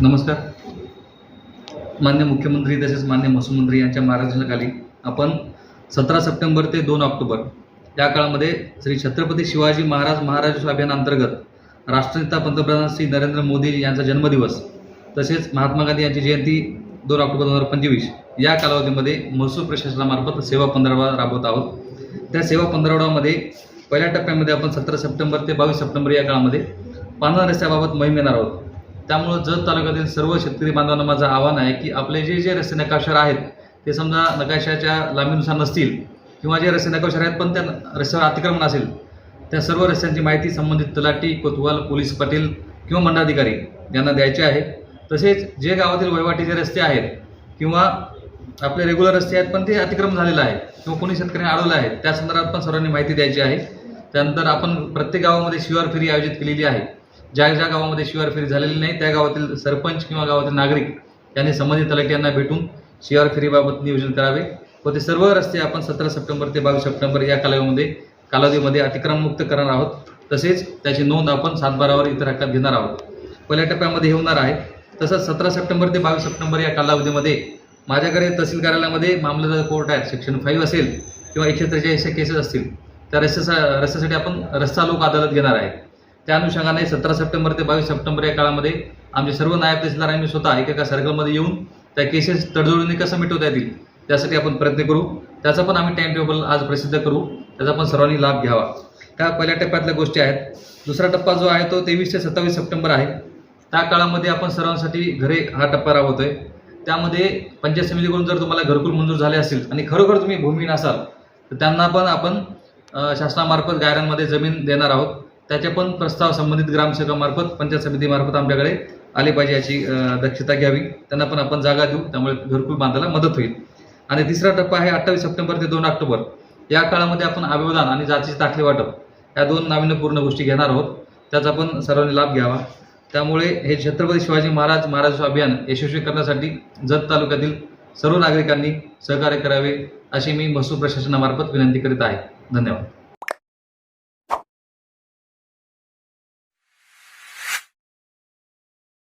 नमस्कार. मान्य मुख्यमंत्री तसेच मान्य महसूल मंत्री यांच्या मार्गदर्शनाखाली आपण सतरा सप्टेंबर ते दोन ऑक्टोबर या काळामध्ये श्री छत्रपती शिवाजी महाराज महाराज अभियानांतर्गत राष्ट्रनेता पंतप्रधान श्री नरेंद्र मोदी यांचा जन्मदिवस तसेच महात्मा गांधी यांची जयंती दोन ऑक्टोबर दोन हजार पंचवीस या कालावधीमध्ये महसूल प्रशासनामार्फत सेवा पंधरवडा राबवत आहोत. त्या सेवा पंधरवड्यामध्ये पहिल्या टप्प्यामध्ये आपण सतरा सप्टेंबर ते बावीस सप्टेंबर या काळामध्ये पांढरा रस्त्याबाबत मोहीम येणार आहोत. त्यामुळं जत तालुक्यातील सर्व शेतकरी बांधवांना माझं आव्हान आहे की आपले जे जे रस्ते नकाशावर आहेत ते समजा नकाशाच्या लांबीनुसार नसतील किंवा जे रस्ते नकाशावर आहेत पण त्या रस्त्यावर अतिक्रमण असेल त्या सर्व रस्त्यांची माहिती संबंधित तलाठी कोतवाल पोलीस पाटील किंवा मंडळाधिकारी यांना द्यायचे आहे. तसेच जे गावातील वहिवाटीचे रस्ते आहेत किंवा आपले रेग्युलर रस्ते आहेत पण ते अतिक्रम झालेलं आहे किंवा कोणी शेतकऱ्यांनी अडवलं आहे त्या संदर्भात पण सर्वांनी माहिती द्यायची आहे. त्यानंतर आपण प्रत्येक गावामध्ये शिवार फेरी आयोजित केलेली आहे. ज्या ज्या गावामध्ये शिवार फेरी झालेली नाही त्या गावातील सरपंच किंवा गावातील नागरिक यांनी संबंधित तलाठी यांना भेटून शिवार फेरीबाबत नियोजन करावे. व ते सर्व रस्ते आपण सतरा सप्टेंबर ते बावीस सप्टेंबर या कालावधीमध्ये कालावधीमध्ये अतिक्रममुक्त करणार आहोत. तसेच त्याची नोंद आपण सातबारावर इतर हक्कात घेणार आहोत. पहिल्या टप्प्यामध्ये हे होणार आहे. तसंच सतरा सप्टेंबर ते बावीस सप्टेंबर या कालावधीमध्ये माझ्याकडे तहसील कार्यालयामध्ये मामलेदार कोर्ट आहे. सेक्शन फाईव्ह असेल किंवा एकशे त्रेचाळीसच्या केसेस असतील त्या रस्त्याचा रस्त्यासाठी आपण रस्ता लोक अदालत घेणार आहे. त्या अनुषंगाने सतरा सप्टेंबर ते बावीस सप्टेंबर या काळामध्ये आमचे सर्व नायब तहसीलदार आणि मी स्वतः एकेका सर्कलमध्ये येऊन त्या केसेस तडजोडीने कसं मिटवता येतील त्यासाठी आपण प्रयत्न करू. त्याचा पण आम्ही टाईम टेबल आज प्रसिद्ध करू. त्याचा पण सर्वांनी लाभ घ्यावा. त्या पहिल्या टप्प्यातल्या गोष्टी आहेत. दुसरा टप्पा जो आहे तो तेवीस ते सत्तावीस सप्टेंबर आहे. त्या काळामध्ये आपण सर्वांसाठी घरे हा टप्पा राबवतोय. त्यामध्ये पंचायत समितीकडून जर तुम्हाला घरकुल मंजूर झाले असतील आणि खरोखर तुम्ही भूमिहीन असाल तर त्यांना पण आपण शासनामार्फत गायरांमध्ये जमीन देणार आहोत. त्याचे पण प्रस्ताव संबंधित ग्रामसेवकामार्फत पंचायत समितीमार्फत आमच्याकडे आले पाहिजे याची दक्षता घ्यावी. त्यांना पण आपण जागा देऊ. त्यामुळे घरकुल बांधायला मदत होईल. आणि तिसरा टप्पा आहे अठ्ठावीस सप्टेंबर ते दोन ऑक्टोबर. या काळामध्ये आपण अभिवादन आणि जातीचे दाखले वाटप या दोन नाविन्यपूर्ण गोष्टी घेणार आहोत. त्याचा पण सर्वांनी लाभ घ्यावा. त्यामुळे हे छत्रपती शिवाजी महाराज महाराज अभियान यशस्वी करण्यासाठी जत तालुक्यातील सर्व नागरिकांनी सहकार्य करावे अशी मी महसूल प्रशासनामार्फत विनंती करीत आहे. धन्यवाद.